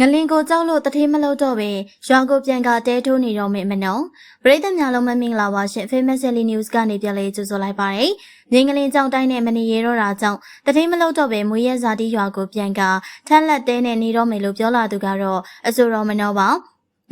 ငလင်ကိုကြောက်လို့တထေးမလို့တော့ပဲရွာကိုပြန်ကတဲထိုးနေတော့မယ်မနော်ပရိသတ်များလုံးမမင်္ဂလာပါရှင် Famous Daily News ကနေပြန်လေးကြိုဆိုလိုက်ပါရစေငင်းငလင်ကြောင့်တိုင်းနဲ့မနေရတော့တာကြောင့်တထေးမလို့တော့ပဲမွေးရဇာတိရွာကိုပြန်ကထက်လက်တဲနဲ့နေတော့မယ်လို့ပြောလာသူကတော့အဆိုတော်မနော်ပါ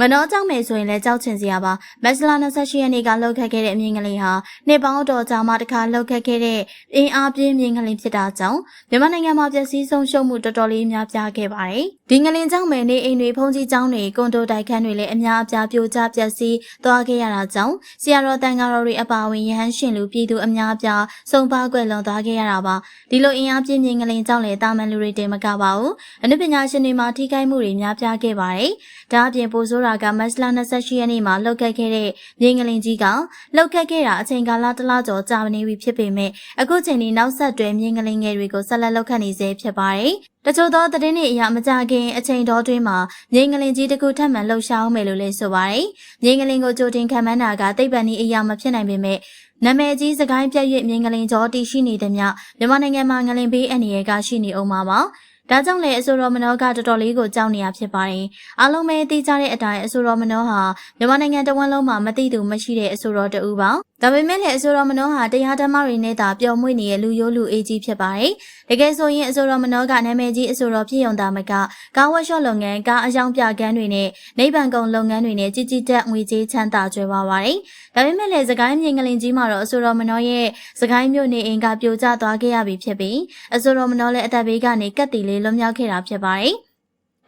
မနှောကြောက်မယ်ဆိုရင်လည်းကြောက်ချင်စရာပါမက်စလာ28ရက်နေ့ကလှုပ်ခတ်ခဲ့တဲ့အမြင့်ကလေးဟာနှစ်ပေါင်းတော်ကြာမှတစ်ခါလှုပ်ခတ်ခဲ့တဲ့အင်းအားပြင်းမြင့်ကလေးဖြစ်တာကြောင့်မြန်မာနိုင်ငံမှာပျက်စီးဆုံးရှုံးမှုတော်တော်လေးများပြားခဲ့ပါတယ်။ဒီငလင်ကြောင့်မယ်နေအိမ်တွေဖုန်ကြီးကျောင်းတွေကွန်ဒိုတိုက်ခန်းတွေလည်းအများအပြားပြိုကျပျက်စီးသွားခဲ့ရတာကြောင့်ဆရာတော်တန်ဃာတော်တွေအပါအဝင်ရဟန်းရှင်လူပြည်သူအများအပြားစုံပါကွယ်လွန်သွားခဲ့ရတာပါ။ဒီလိုအင်အားပြင်းမြင့်ငလင်ကြောင့်လည်းတာမန်လူတွေတင်မကပါဘူး။အနုပညာရှင်တွေမှာထိခိုက်မှုတွေများပြားခဲ့ပါတယ်။ဒါအပြင်ပိုဆိုးတာကမက်စလာ28ရက်နေ့မှာလှုပ်ခတ်ခဲ့တဲ့မြေငလင်ကြီးကလှုပ်ခတ်ခဲ့တာအချိန်ကာလတစ်လကျော်ကြာနေပြီဖြစ်ပေမဲ့အခုချိန်ဒီနောက်ဆက်တွဲမြေငလင်ငယ်တွေကိုဆက်လက်လှုပ်ခတ်နေစေဖြစ်ပါတယ်။တချို့သောသတင်းတွေအရမကြခင်အချိန်တော်တွင်းမှာမြေငလင်ကြီးတစ်ခုထပ်မံလှုပ်ရှားအောင်မယ်လို့လည်းဆိုပါတယ်။မြေငလင်ကိုကြိုတင်ခံမှန်းတာကသိပ္ပံဤအရာမဖြစ်နိုင်ပေမဲ့နာမည်ကြီးစကိုင်းပြည့်၍မြေငလင်ကျော်တည်ရှိနေသည်မြမြန်မာနိုင်ငံမှာငလင်ဘေးအန္တရာယ်ကရှိနေအောင်ပါပါ။ ဒါကြောင့်လည်းအဆိုတော်မနောကတော်တော်လေးကိုကြောက်နေရဖြစ်ပါတယ်။အားလုံးပဲသိကြတဲ့အတိုင်းအဆိုတော်မနောဟာမြန်မာနိုင်ငံတဝန်းလုံးမှာမသိသူမရှိတဲ့အဆိုတော်တူပါ။ ဒါပေမဲ့လည်းအဆိုတော်မနောဟာတရားဓမ္မတွေနဲ့သာပျော်မွေ့နေတဲ့လူရိုးလူအေးကြီးဖြစ်ပါတယ်။တကယ်ဆိုရင်အဆိုတော်မနောကနာမည်ကြီးအဆိုတော်ဖြစ်ုံသာမကကားဝက်ရှော့လုပ်ငန်းကားအယောင်ပြကန်းတွေနဲ့နိဗ္ဗာန်ကုန်လုပ်ငန်းတွေနဲ့ကြီးကြီးတက်ငွေကြေးချမ်းသာကြွယ်ဝပါတယ်။ဒါပေမဲ့လည်းစကိုင်းမြင်ကလင်ကြီးမှာတော့အဆိုတော်မနောရဲ့စကိုင်းမြို့နေအိမ်ကပြိုကျသွားခဲ့ရပြီဖြစ်ပြီးအဆိုတော်မနောလည်းအသက်ဘေးကနေကတ်တီလေးလွတ်မြောက်ခဲ့တာဖြစ်ပါတယ်။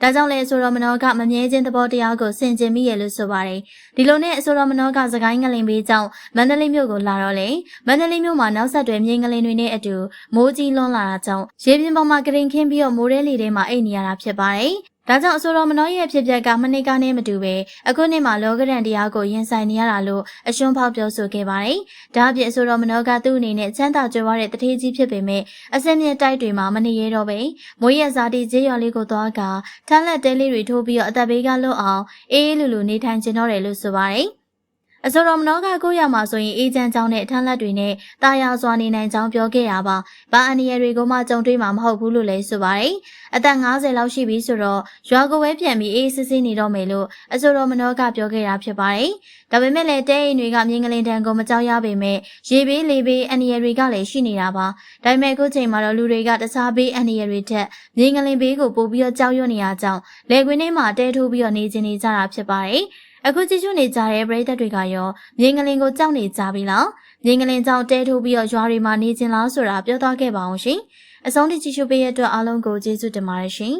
ဒါကြောင့်လဲဆိုတော့မနောကမမြဲခြင်းသဘောတရားကိုဆင်ကျင်မိရလို့ဆိုပါတယ်။ဒီလိုနဲ့ဆိုတော့မနောကစကိုင်းငလင်ဘေးကြောင့်မန္တလေးမြို့ကိုလာတော့လေမန္တလေးမြို့မှာနောက်ဆက်တွဲမြေငလင်တွေနဲ့အတူမိုးကြီးလွန်းလာတာကြောင့်ရေပြင်ပေါ်မှာကရင်ခင်းပြီးတော့မိုးရဲလီထဲမှာအိတ်နေရတာဖြစ်ပါတယ်။ ဒါကြောင့်အဆိုတော်မနောရဲ့ဖြစ်ပျက်ကမနစ်ကနဲ့မတူပဲအခုနှစ်မှာလောကရန်တရားကိုရင်ဆိုင်နေရတာလို့အရှုံးဖောက်ပြောဆိုခဲ့ပါတယ်။ဒါအပြင်အဆိုတော်မနောကသူ့အနေနဲ့ချမ်းသာကြွယ်ဝတဲ့တထေးကြီးဖြစ်ပေမဲ့အစင်းမြင့်တိုက်တွေမှာမနေရတော့ပဲမိုးရဇာတိကျေးရွာလေးကိုသွားကထမ်းလက်တဲလေးတွေထိုးပြီးတော့အသက်ဘေးကလွတ်အောင်အေးအေးလူလူနေထိုင်ကျင်တော့တယ်လို့ဆိုပါတယ်။ အဆိုတော်မနောကကိုရမှာဆိုရင်အေဂျင့်ကြောင်းနဲ့အထမ်းလက်တွေနဲ့တာယာစွာနေနိုင်ကြောင်းပြောခဲ့တာပါ။ဘာအန်ဒီရတွေကိုမှကြုံတွေ့မှာမဟုတ်ဘူးလို့လည်းဆိုပါတယ်။အသက်50လောက်ရှိပြီဆိုတော့ရွာကိုပဲပြန်ပြီးအေးစစ်စစ်နေတော့မယ်လို့အဆိုတော်မနောကပြောခဲ့တာဖြစ်ပါတယ်။ဒါပေမဲ့လည်းတဲအိမ်တွေကမြင်းကလေးတန်ကိုမကြောက်ရပေမဲ့ရေဘေးလေဘေးအန်ဒီရတွေကလည်းရှိနေတာပါ။ဒါပေမဲ့အခုချိန်မှာတော့လူတွေကတခြားဘေးအန်ဒီရတွေထက်မြင်းကလေးဘေးကိုပို့ပြီးတော့ကြောက်ရွံ့နေရကြောင်းလေကွင်းထဲမှာတဲထိုးပြီးတော့နေကျင်နေကြတာဖြစ်ပါတယ်။ အခုကြည့်ရှုနေကြတဲ့ပရိသတ်တွေကရောမြင်းကလင်ကိုကြောက်နေကြပြီလားမြင်းကလင်ကြောင့်တဲထိုးပြီးတော့ရွာတွေမှာနေကျင်လားဆိုတာပြောသွားခဲ့ပါအောင်ရှင်အဆုံးထိကြည့်ရှုပေးရတဲ့အတွက်အားလုံးကိုကျေးဇူးတင်ပါတယ်ရှင်